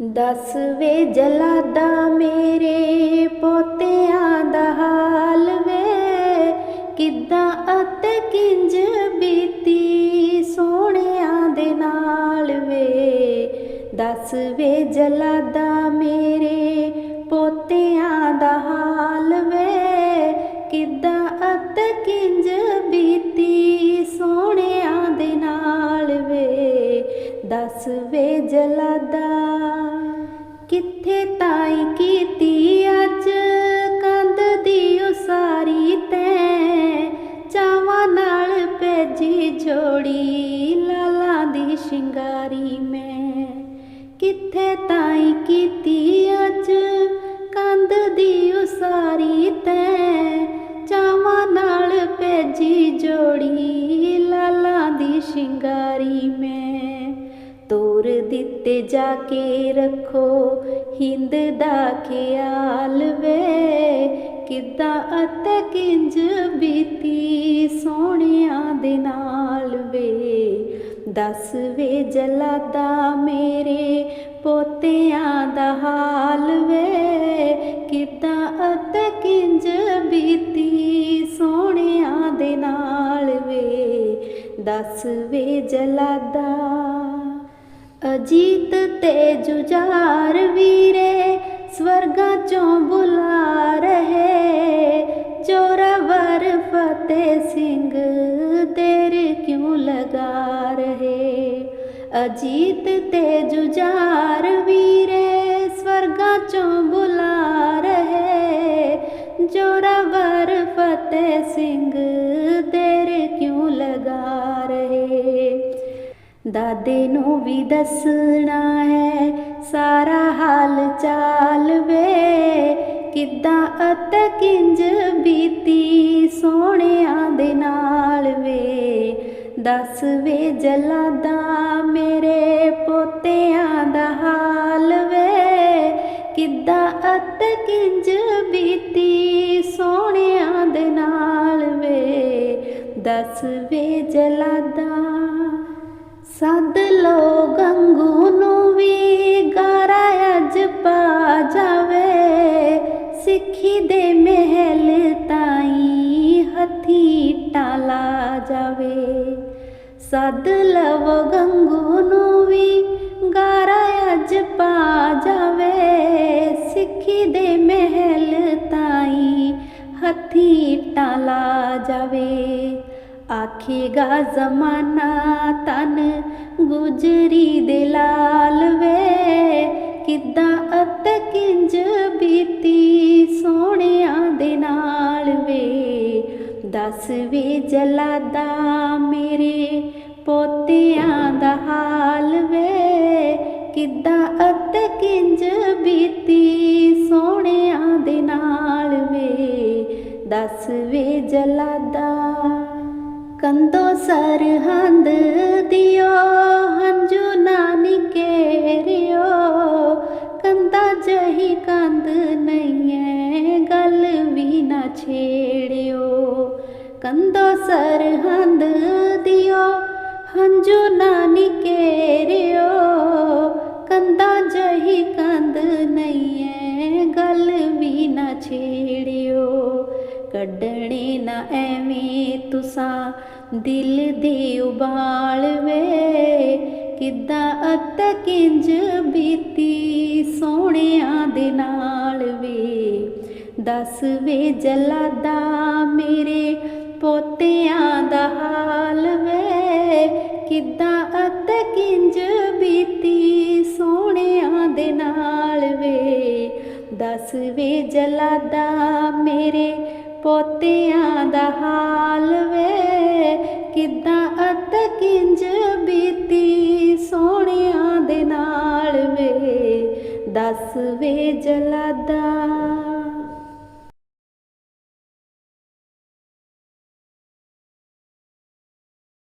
ਦਸ ਵੇ ਜਲਾਦਾ ਮੇਰੇ ਪੋਤਿਆਂ ਦਾ ਹਾਲ ਵੇ। ਕਿੱਦਾਂ ਅਤੇ ਕਿੰਜ ਬੀਤੀ ਸੋਹਣਿਆਂ ਦੇ ਨਾਲ ਵੇ। ਦਸ ਵੇ ਜਲਾਦਾ ਮੇਰੇ ਪੋਤਿਆਂ ਦਾ ਹਾਲ ਵੇ। ਕਿੱਦਾਂ ਅਤੇ ਕਿੰਜ ਬੀਤੀ ਸੋਹਣਿਆਂ ਦੇ ਨਾਲ ਵੇ। ਦਸ ਵੇ ਜਲਾਦਾ ਦੀ ਮੈਂ, ਕਿੱਥੇ ਤਾਈ ਕੀਤੀ ਅੱਜ? ਕੰਧ ਦੀ ਉਸਾਰੀ ਤੈਂ, ਚਾਵਾਂ ਨਾਲ ਭੇਜੀ ਜੋੜੀ, ਲਾਲਾਂ ਦੀ ਸ਼ਿੰਗਾਰੀ ਮੈਂ। ਤੋਰ ਦਿੱਤੇ ਜਾ ਕੇ ਰੱਖੋ, ਹਿੰਦ ਦਾ ਖਿਆਲ ਵੇ। ਕਿੱਦਾਂ ਅਤੇ ਕਿੰਜ ਬੀਤੀ ਸੋਹਣਿਆਂ ਦੱਸ ਵੇ ਜਲਾਦਾ ਮੇਰੇ ਪੋਤਿਆਂ ਦਾ ਹਾਲ ਵੇ। ਕਿੱਦਾਂ ਅਤੇ ਕਿੰਜ ਬੀਤੀ ਸੋਹਣਿਆਂ ਦੇ ਨਾਲ ਵੇ। ਦੱਸ ਵੇ ਜਲਾਦਾ, ਅਜੀਤ ਤੇ ਜੁਝਾਰ ਵੀਰੇ, ਸਵਰਗਾਂ ਚੋਂ ਬੁਲਾ ਰਹੇ। ਜੋਰਾਵਰ ਫਤਿਹ ਸਿੰਘ ਦੇਰ ਕਿਉਂ ਲਗਾ ਅਜੀਤ ਤੇ ਜੁਝਾਰ ਵੀਰੇ, ਸਵਰਗਾਂ ਚੋਂ ਬੁਲਾ ਰਹੇ। ਜੋਰਾਵਰ ਫਤਿਹ ਸਿੰਘ ਦੇਰ ਕਿਉਂ ਲਗਾ ਰਹੇ? ਦਾਦੇ ਨੂੰ ਵੀ ਦੱਸਣਾ ਹੈ, ਸਾਰਾ ਹਾਲ ਚਾਲ ਵੇ। ਕਿੱਦਾਂ ਅਤੇ ਕਿੰਜ ਬੀਤੀ ਸੋਹਣਿਆਂ ਦੇ ਨਾਲ ਵੇ। ਦੱਸ ਵੇ ਜਲਾਦਾ ਮੇਰੇ ਪੋਤਿਆਂ ਦਾ ਹਾਲ ਵੇ। ਕਿੱਦਾਂ ਅਤੇ ਕਿੰਜ ਬੀਤੀ ਸੋਹਣਿਆਂ ਦੇ ਨਾਲ ਵੇ। ਦਸ ਵੇ ਜਲਾਦਾ, ਸਦ ਲੋ ਗੰਗੂ ਨੂੰ ਵੀ ਗਾਰਾ ਅੱਜ ਪਾ ਜਾਵੇ। ਸਿੱਖੀ ਦੇ ਮਹਿਲ ਤਾਈ ਹੱਥੀ ਟਾਲਾ ਜਾਵੇ। ਸੱਦ ਲਵੋ ਗੰਗੂ ਨੂੰ ਵੀ ਗਾਰਾ ਅੱਜ ਪਾ ਜਾਵੇ। ਸਿੱਖੀ ਦੇ ਮਹਿਲ ਤਾਈ ਹੱਥੀ ਟਾਲਾ ਜਾਵੇ। ਆਖੇਗਾ ਜ਼ਮਾਨਾ ਤਨ ਗੁਜਰੀ ਦੇ ਲਾਲ ਵੇ। ਕਿੱਦਾਂ ਅਤੇ ਕਿੰਜ ਬੀਤੀ ਸੋਹਣਿਆਂ ਦੇ ਨਾਲ ਵੇ। ਦੱਸ ਵੀ ਜਲਾਦਾ ਮੇਰੇ ਹਾਲ ਵੇ, ਕਿੱਦਾਂ ਅਤੇ ਕਿੰਜ ਬੀਤੀ ਸੋਹਣਿਆਂ ਦੇ ਨਾਲ ਵੇ। ਦੱਸ ਵੇ ਜਲਾਦਾ ਕੰਦੋ ਸਰਹੰਦ ਦਿਓ, ਹੰਝੂ ਨਾ ਨਿਕੇਰਿਓ ਕੰਦਾ ਜਹੀ ਕੰਦ ਨਈਏ ਗੱਲ ਵੀ ਨਾ ਛੇੜਿਓ। ਕੰਦੋ ਸਰਹੰਦ ਦਿਓ ਹੰਝੂ ਨਾ ਨਿਕੇਰਿਓ ਕੰਦਾ ਜਹੀ ਕੰਦ ਨਈਏ ਗੱਲ ਵੀ ਨਾ ਛੇੜਿਓ। ਕੱਢਣੇ ਨਾ ਐਵੇਂ ਤੁਸਾਂ, ਦਿਲ ਦੇ ਉਬਾਲ ਵੇ। ਕਿੱਦਾਂ ਅਤੇ ਕਿੰਜ ਬੀਤੀ ਸੋਹਣਿਆਂ ਦੇ ਨਾਲ ਵੇ। ਦੱਸ ਵੇ ਜਲਾਦਾ ਮੇਰੇ ਪੋਤਿਆਂ ਦਾ ਹਾਲ ਵੇ ਕਿੱਦਾਂ ਅਤੇ ਕਿੰਜ ਬੀਤੀ ਸੋਹਣਿਆਂ ਦੇ ਨਾਲ ਵੇ ਦੱਸ ਵੇ ਜਲਾਦਾ ਮੇਰੇ ਪੋਤਿਆਂ ਦਾ ਹਾਲ ਵੇ ਕਿੱਦਾਂ ਅਤੇ ਕਿੰਜ ਬੀਤੀ ਸੋਹਣਿਆਂ ਦੇ ਨਾਲ ਵੇ ਦੱਸ ਵੇ ਜਲਾਦਾ